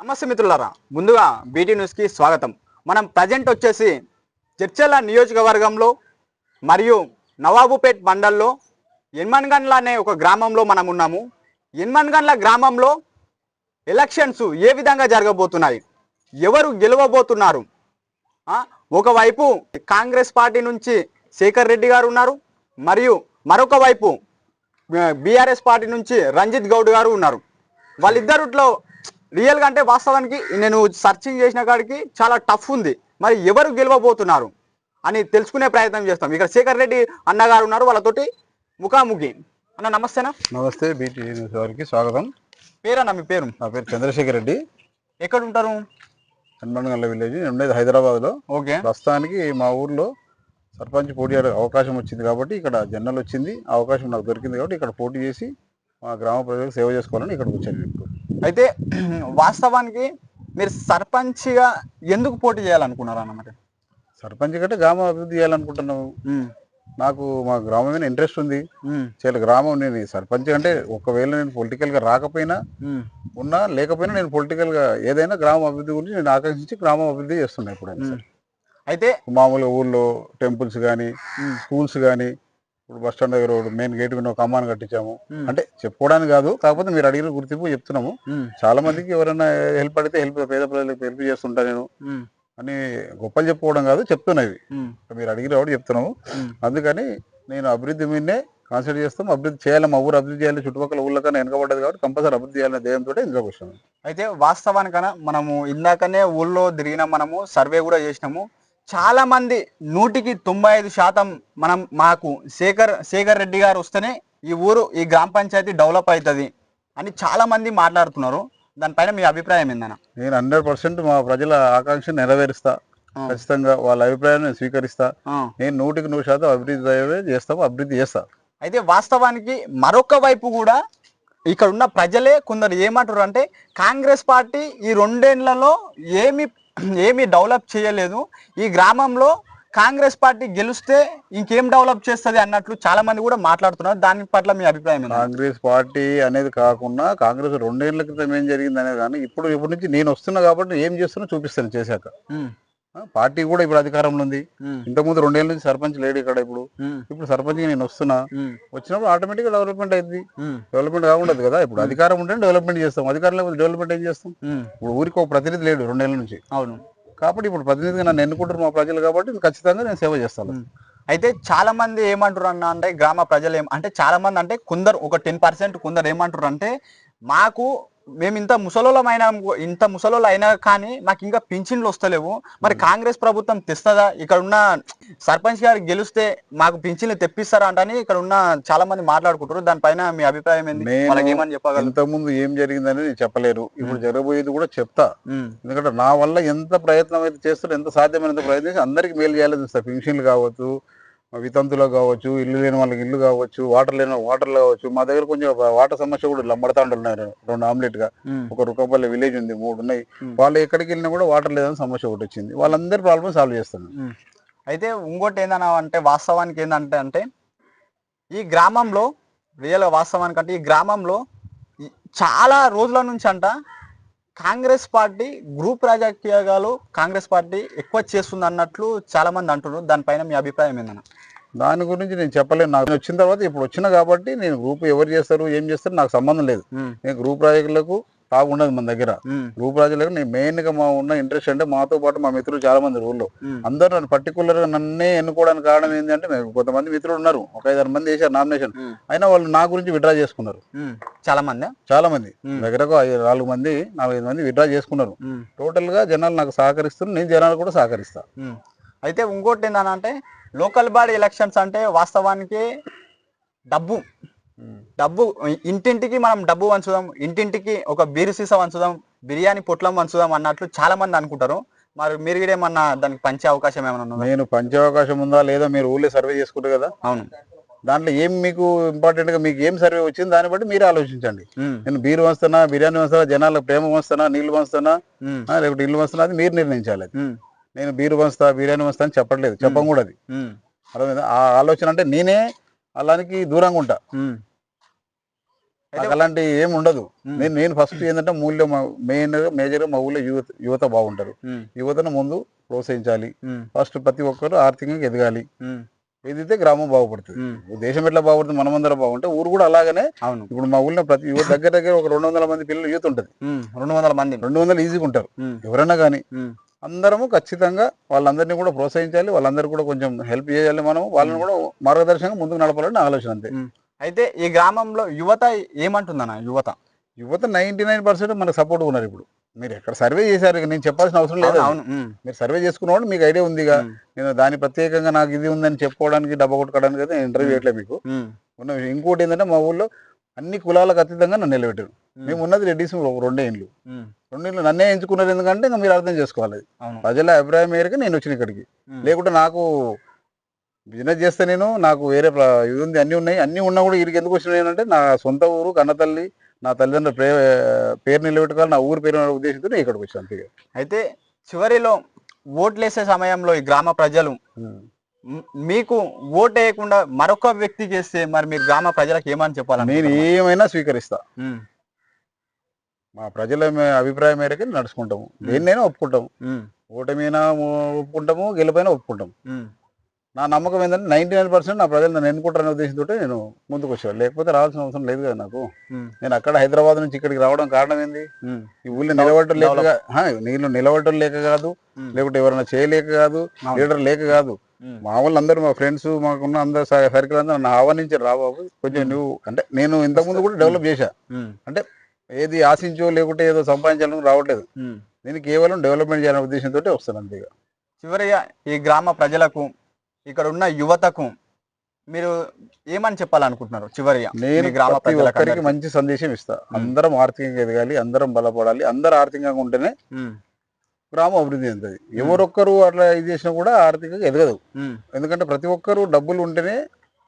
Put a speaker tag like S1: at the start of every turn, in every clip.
S1: నమస్తే మిత్రులారా ముందుగా బీటీ న్యూస్కి స్వాగతం. మనం ప్రజెంట్ వచ్చేసి చర్చల నియోజకవర్గంలో మరియు నవాబుపేట్ మండల్లో ఎన్మన్గండ్ల అనే ఒక గ్రామంలో మనం ఉన్నాము. ఎన్మన్గండ్ల గ్రామంలో ఎలక్షన్స్ ఏ విధంగా జరగబోతున్నాయి? ఎవరు గెలవబోతున్నారు? ఒకవైపు కాంగ్రెస్ పార్టీ నుంచి శేఖర్ రెడ్డి గారు ఉన్నారు మరియు మరొక వైపు బీఆర్ఎస్ పార్టీ నుంచి రంజిత్ గౌడ్ గారు ఉన్నారు. వాళ్ళిద్దరులో రియల్గా అంటే వాస్తవానికి నేను సర్చింగ్ చేసిన కాడికి చాలా టఫ్ ఉంది. మరి ఎవరు గెలవబోతున్నారు అని తెలుసుకునే ప్రయత్నం చేస్తాం. ఇక్కడ శేఖర్ రెడ్డి అన్నగారు ఉన్నారు వాళ్ళతోటి ముఖాముఖి. అన్న నమస్తేనా
S2: నమస్తే బీటీ న్యూస్ వారికి స్వాగతం.
S1: పేరన్న మీ పేరు?
S2: నా పేరు చంద్రశేఖర్ రెడ్డి.
S1: ఎక్కడ ఉంటారు?
S2: హనుమాన్గల్ల విలేజ్ నేను ఉండేది హైదరాబాద్లో.
S1: ఓకే.
S2: ప్రస్తుతానికి మా ఊర్లో సర్పంచ్ పోటీ అవకాశం వచ్చింది కాబట్టి ఇక్కడ జనరల్ వచ్చింది. అవకాశం నాకు దొరికింది కాబట్టి ఇక్కడ పోటీ చేసి మా గ్రామ ప్రజలకు సేవ చేసుకోవాలని ఇక్కడికి వచ్చాను
S1: అయితే వాస్తవానికి మీరు సర్పంచ్గా ఎందుకు పోటీ చేయాలనుకున్నారు అన్న మరి
S2: సర్పంచ్ కంటే గ్రామం అభివృద్ధి చేయాలనుకుంటున్నాము నాకు మా గ్రామం మీద ఇంట్రెస్ట్ ఉంది. చాలా గ్రామం నేను సర్పంచ్ అంటే ఒకవేళ నేను పొలిటికల్గా రాకపోయినా ఉన్నా లేకపోయినా నేను పొలిటికల్గా ఏదైనా గ్రామ అభివృద్ధి గురించి నేను ఆకాంక్షించి గ్రామం అభివృద్ధి చేస్తున్నా సరే.
S1: అయితే
S2: మామూలుగా ఊళ్ళో టెంపుల్స్ కానీ స్కూల్స్ కానీ ఇప్పుడు బస్ స్టాండ్ దగ్గర మెయిన్ గేట్ మీద ఒక అమ్మాని కట్టించాము. అంటే చెప్పుకోవడానికి కాదు కాకపోతే మీరు అడిగిన గుర్తింపు చెప్తున్నాము. చాలా మందికి ఎవరైనా హెల్ప్ అడిగితే హెల్ప్ పేద ప్రజలకు హెల్ప్ చేస్తుంటా నేను. అని గొప్పలు చెప్పుకోవడం కాదు చెప్తున్నవి మీరు అడిగిన కాబట్టి చెప్తున్నాము. అందుకని నేను అభివృద్ధి మీదనే కాన్సన్ట్రేట్ చేస్తాం అభివృద్ధి చేయాలి మా ఊరు అభివృద్ధి చేయాలి చుట్టుపక్కల ఊళ్ళో కన్నా వెనకబడ్డది కాబట్టి కంపల్సరీ అభివృద్ధి చేయాలనే ధ్యేయంతో ఇందులోకి వచ్చాను
S1: అయితే వాస్తవానికన్నా మనము ఇందాకనే ఊళ్ళో తిరిగిన మనము సర్వే కూడా చేసినాము. చాలా మంది నూటికి తొంభై ఐదు శాతం మనం మాకు శేఖర్ శేఖర్ రెడ్డి గారు వస్తేనే ఈ ఊరు ఈ గ్రామ పంచాయతీ డెవలప్ అవుతుంది అని చాలా మంది మాట్లాడుతున్నారు దానిపైన మీ అభిప్రాయం ఏందన్న?
S2: నేను హండ్రెడ్ పర్సెంట్ మా ప్రజల ఆకాంక్ష నెరవేరుస్తా. ఖచ్చితంగా వాళ్ళ అభిప్రాయాన్ని నేను స్వీకరిస్తా. నేను నూటికి నూరు శాతం అభివృద్ధి చేస్తాము అభివృద్ధి చేస్తా.
S1: అయితే వాస్తవానికి మరొక వైపు కూడా ఇక్కడ ఉన్న ప్రజలే కొందరు ఏమంటారు అంటే కాంగ్రెస్ పార్టీ ఈ రెండేళ్ళలో ఏమి ఏమి డెవలప్ చేయలేదు. ఈ గ్రామంలో కాంగ్రెస్ పార్టీ గెలిస్తే ఇంకేం డెవలప్ చేస్తుంది అన్నట్లు చాలా మంది కూడా మాట్లాడుతున్నారు. దాని పట్ల మీ అభిప్రాయం?
S2: కాంగ్రెస్ పార్టీ అనేది కాకుండా కాంగ్రెస్ రెండేళ్ళ క్రితం ఏం జరిగింది అనేది కానీ ఇప్పుడు ఇప్పటి నుంచి నేను వస్తున్నా కాబట్టి ఏం చేస్తున్నా చూపిస్తాను చేశాక. పార్టీ కూడా ఇప్పుడు అధికారంలో ఉంది. ఇంతకుముందు రెండేళ్ళ నుంచి సర్పంచ్ లేడు ఇక్కడ ఇప్పుడు. ఇప్పుడు సర్పంచ్ నేను వస్తున్నా. వచ్చినప్పుడు ఆటోమేటిక్గా డెవలప్మెంట్ అయింది. డెవలప్మెంట్ కాకుండా కదా. ఇప్పుడు అధికారం ఉంటే డెవలప్మెంట్ చేస్తాం. అధికారం లేకపోతే డెవలప్మెంట్ ఏం చేస్తాం? ఇప్పుడు ఊరికి ఒక ప్రతినిధి లేడు రెండేళ్ళ నుంచి.
S1: అవును.
S2: కాబట్టి ఇప్పుడు ప్రతినిధిగా నన్ను ఎన్నుకుంటారు మా ప్రజలు కాబట్టి ఖచ్చితంగా నేను సేవ చేస్తాను.
S1: అయితే చాలా మంది ఏమంటారు అన్న అంటే గ్రామ ప్రజలు ఏం అంటే చాలా మంది అంటే కొందరు ఒక టెన్ పర్సెంట్ కొందరు ఏమంటారు అంటే మాకు మేము ఇంత ముసలోళ్ళమైనా ఇంత ముసలోళ్ళు అయినా కానీ మాకు ఇంకా పింఛన్లు వస్తలేవు. మరి కాంగ్రెస్ ప్రభుత్వం తెస్తుందా? ఇక్కడ ఉన్న సర్పంచ్ గారు గెలిస్తే మాకు పింఛన్లు తెప్పిస్తారా అంటని ఇక్కడ ఉన్న చాలా మంది మాట్లాడుకుంటారు దానిపైన మీ అభిప్రాయం ఏంది? వాళ్ళకి ఏమని చెప్పగలరు?
S2: ఇంతకుముందు ఏం జరిగిందని చెప్పలేరు ఇప్పుడు జరగబోయేది కూడా చెప్తా. ఎందుకంటే నా వల్ల ఎంత ప్రయత్నం అయితే చేస్తారో ఎంత సాధ్యమైనంత ప్రయత్నం అందరికి మేలు చేయాలని చూస్తా పెన్షన్లు కావచ్చు వితంతులకు కావచ్చు ఇల్లు లేని వాళ్ళకి ఇల్లు కావచ్చు వాటర్ లేని వాళ్ళకి వాటర్ కావచ్చు మా దగ్గర కొంచెం వాటర్ సమస్య కూడా లంబడతా ఉంటున్నారు రెండు
S1: ఆమ్లెట్గా.
S2: ఒక రుకపల్లి విలేజ్ ఉంది మూడు ఉన్నాయి. వాళ్ళు ఎక్కడికి వెళ్ళినా కూడా వాటర్ లేదని సమస్య ఒకటి వచ్చింది. వాళ్ళందరి ప్రాబ్లమ్ సాల్వ్ చేస్తాను
S1: ఉమ్. అయితే ఇంకోటి ఏందన్నా అంటే వాస్తవానికి ఏంటంటే అంటే ఈ గ్రామంలో రియల్ వాస్తవానికి అంటే ఈ గ్రామంలో చాలా రోజుల నుంచి అంట కాంగ్రెస్ పార్టీ గ్రూప్ రాజకీయాలు కాంగ్రెస్ పార్టీ ఎక్కువ చేస్తుంది అన్నట్లు చాలా మంది అంటున్నారు దానిపైన మీ అభిప్రాయం ఏందన్న?
S2: దాని గురించి నేను చెప్పలేను. నాకు వచ్చిన తర్వాత ఇప్పుడు వచ్చిన కాబట్టి నేను గ్రూప్ ఎవరు చేస్తారు ఏం చేస్తారు నాకు సంబంధం లేదు. నేను గ్రూప్ ప్రాజెక్టులకు తాగు ఉండదు మన దగ్గర.
S1: ఉమ్,
S2: గ్రూప్ ప్రాజెక్టులకు నేను మెయిన్గా మా ఉన్న ఇంట్రెస్ట్ అంటే మాతో పాటు మా మిత్రులు చాలా మంది ఊళ్ళో అందరూ నన్ను పర్టికులర్గా నన్నే ఎన్నుకోవడానికి కారణం ఏంటంటే కొంతమంది మిత్రులు ఉన్నారు. ఒక ఐదారు మంది చేశారు నామినేషన్ అయినా వాళ్ళు నా గురించి విడ్రా చేసుకున్నారు.
S1: చాలా మంది
S2: చాలా మంది ఐదు నాలుగు మంది నాలుగైదు మంది విడ్రా చేసుకున్నారు. టోటల్గా జనాలు నాకు సహకరిస్తున్నారు నేను జనాలు కూడా సహకరిస్తా.
S1: అయితే ఇంకోటి ఏంటన్నా అంటే లోకల్ బాడీ ఎలక్షన్స్ అంటే వాస్తవానికి డబ్బు. డబ్బు ఇంటింటికి మనం డబ్బు వంచుదాం ఇంటింటికి ఒక బీరు సీసా వంచుదాం బిర్యానీ పొట్లం వంచుదాం అన్నట్లు చాలా మంది అనుకుంటారు. మరి మీరు కూడా ఏమన్నా దానికి పంచే అవకాశం ఏమైనా ఉందా?
S2: నేను పంచే అవకాశం ఉందా లేదా మీరు ఊళ్ళో సర్వే చేసుకుంటారు కదా?
S1: అవును.
S2: దాంట్లో ఏం మీకు ఇంపార్టెంట్గా మీకు ఏం సర్వే వచ్చింది దాన్ని బట్టి మీరు ఆలోచించండి. నేను బీరు వంచుతానా బిర్యానీ వంచుతానా జనాలకు ప్రేమ వంచుతానా నీళ్ళు వంచుతానా ఆ, లేకపోతే ఇల్లు వంచుతానా అది మీరు నిర్ణయించాలి నేను బీరు వంచుతా బిర్యానీ వంచుతా అని చెప్పట్లేదు చెప్పం కూడా అది. అర్థమైందా? ఆ ఆలోచన అంటే నేనే అలానికి దూరంగా ఉంటా. అలాంటి ఏం ఉండదు. నేను నేను ఫస్ట్ ఏంటంటే మూల్యం మెయిన్ మేజర్ మా ఊళ్ళో యువత యువత బాగుంటారు. యువతను ముందు ప్రోత్సహించాలి. ఫస్ట్ ప్రతి ఒక్కరు ఆర్థికంగా ఎదగాలి. ఎదిగితే గ్రామం బాగుపడుతుంది. దేశం ఎట్లా బాగుపడుతుంది? మనమందరం బాగుంటే ఊరు కూడా అలాగనే
S1: అవును.
S2: ఇప్పుడు మా ఊళ్ళో ప్రతి యువత దగ్గర దగ్గర ఒక రెండు వందల మంది పిల్లలు యూత్ ఉంటుంది.
S1: రెండు వందల మంది.
S2: రెండు వందలు ఈజీగా ఉంటారు. ఎవరైనా కానీ అందరము ఖచ్చితంగా వాళ్ళందరినీ కూడా ప్రోత్సహించాలి. వాళ్ళందరూ కూడా కొంచెం హెల్ప్ చేయాలి మనం వాళ్ళని కూడా మార్గదర్శకంగా ముందుకు నడపాలని ఆలోచన అంతే.
S1: అయితే ఈ గ్రామంలో యువత ఏమంటుందన్న? యువత.
S2: యువత నైన్టీ నైన్ పర్సెంట్ మనకు సపోర్ట్ ఉన్నారు ఇప్పుడు. మీరు ఎక్కడ సర్వే చేశారు? నేను చెప్పాల్సిన అవసరం లేదు.
S1: అవును
S2: మీరు సర్వే చేసుకున్నవాడు మీకు ఐడియా ఉందిగా. నేను దాని ప్రత్యేకంగా నాకు ఇది ఉందని చెప్పుకోవడానికి డబ్బా కొట్టుకోవడానికి అయితే ఇంటర్వ్యూ చేయట్లేదు మీకు. ఉన్న. ఇంకోటి ఏంటంటే మా ఊళ్ళో అన్ని కులాలకు అతీతంగా నన్ను నిలబెట్టారు. మేము ఉన్నది రెడ్డిస్ రెండే ఇండ్లు
S1: ఉమ్,
S2: రెండు ఇండ్లు నన్నే ఎంచుకున్నారు ఎందుకంటే ఇంకా మీరు అర్థం చేసుకోవాలి. ప్రజల అభిప్రాయం మేరకు నేను వచ్చిన ఇక్కడికి. లేకుంటే నాకు బిజినెస్ చేస్తే నేను నాకు వేరే ఇది ఉంది అన్ని ఉన్నాయి. అన్ని ఉన్నా కూడా ఇక్కడికి ఎందుకు వచ్చినాయి అంటే నా సొంత ఊరు కన్నతల్లి నా తల్లిదండ్రుల ప్రే పేరు నిలబెట్టుకోవాలి నా ఊరు పేరు ఉద్దేశంతో నేను ఇక్కడికి వచ్చాను అంతే
S1: అయితే చివరిలో ఓట్లేసే సమయంలో ఈ గ్రామ ప్రజలు మీకు ఓట్ వేయకుండా మరొక వ్యక్తి చేస్తే మరి మీరు గ్రామ ప్రజలకు ఏమని చెప్పాలని
S2: నేను ఏమైనా స్వీకరిస్తా. మా ప్రజల అభిప్రాయం మేరకు నడుచుకుంటాము. దేన్నైనా ఒప్పుకుంటాము. ఓటమైనా ఒప్పుకుంటాము గెలుపైనా ఒప్పుకుంటాము. నా నమ్మకం ఏంటంటే నైన్టీ నైన్ పర్సెంట్ నా ప్రజలు నన్ను ఎన్నుకుంటారనే ఉద్దేశంతో నేను ముందుకు వచ్చాను లేకపోతే రావాల్సిన అవసరం లేదు కదా నాకు.
S1: ఉమ్,
S2: నేను అక్కడ హైదరాబాద్ నుంచి ఇక్కడికి రావడం కారణం ఏంది?
S1: ఉమ్,
S2: ఈ ఊళ్ళో నిలబడటం లేక నీళ్ళు నిలబడటం లేక కాదు.
S1: ఉమ్,
S2: లేకుంటే ఎవరైనా చేయలేక కాదు. లీడర్ లేక కాదు. మా వాళ్ళు అందరూ మా ఫ్రెండ్స్ మాకున్న అందరు సర్కిల్ అందరూ నా ఆహ్వానించారు రా బాబు కొంచెం నువ్వు అంటే నేను ఇంతకుముందు కూడా డెవలప్ చేశా.
S1: ఉమ్,
S2: ఏది ఆశించో లేకుంటే ఏదో సంపాదించాలని రావట్లేదు. నేను కేవలం డెవలప్మెంట్ చేయాలనే ఉద్దేశంతో వస్తాను అంతేగా
S1: చివరిగా ఈ గ్రామ ప్రజలకు ఇక్కడ ఉన్న యువతకు మీరు ఏమని చెప్పాలనుకుంటున్నారు? చివరిగా
S2: నేను
S1: గ్రామ ప్రజలకు
S2: ఒక్కరికి. మంచి సందేశం ఇస్తా. అందరం ఆర్థికంగా ఎదగాలి అందరం బలపడాలి అందరు ఆర్థికంగా ఉంటేనే గ్రామం అభివృద్ధి చెందుతుంది. ఎవరొక్కరు అట్లా ఇది చేసినా కూడా ఆర్థికంగా ఎదగదు. ఎందుకంటే ప్రతి ఒక్కరు డబ్బులు ఉంటేనే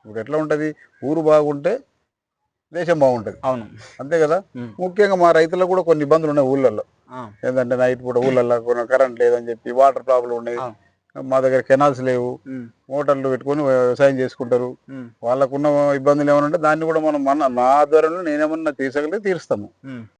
S2: ఇప్పుడు ఎట్లా ఉంటది? ఊరు బాగుంటే దేశం బాగుంటది.
S1: అవును.
S2: అంతే కదా? ముఖ్యంగా మా రైతులకు కూడా కొన్ని ఇబ్బందులు ఉన్నాయి ఊళ్ళల్లో. ఏంటంటే నైట్ పూట ఊళ్ళల్లో కరెంట్ లేదని చెప్పి వాటర్ ప్రాబ్లం ఉన్నాయి. మా దగ్గర కెనాల్స్ లేవు. మోటార్లు పెట్టుకొని వ్యవసాయం చేసుకుంటారు. వాళ్ళకున్న ఇబ్బందులు ఏమైనా ఉంటే దాన్ని కూడా మనం మన నా ఆధ్వర్యంలో నేనేమన్నా తీర్చగలిగితే తీరుస్తాము.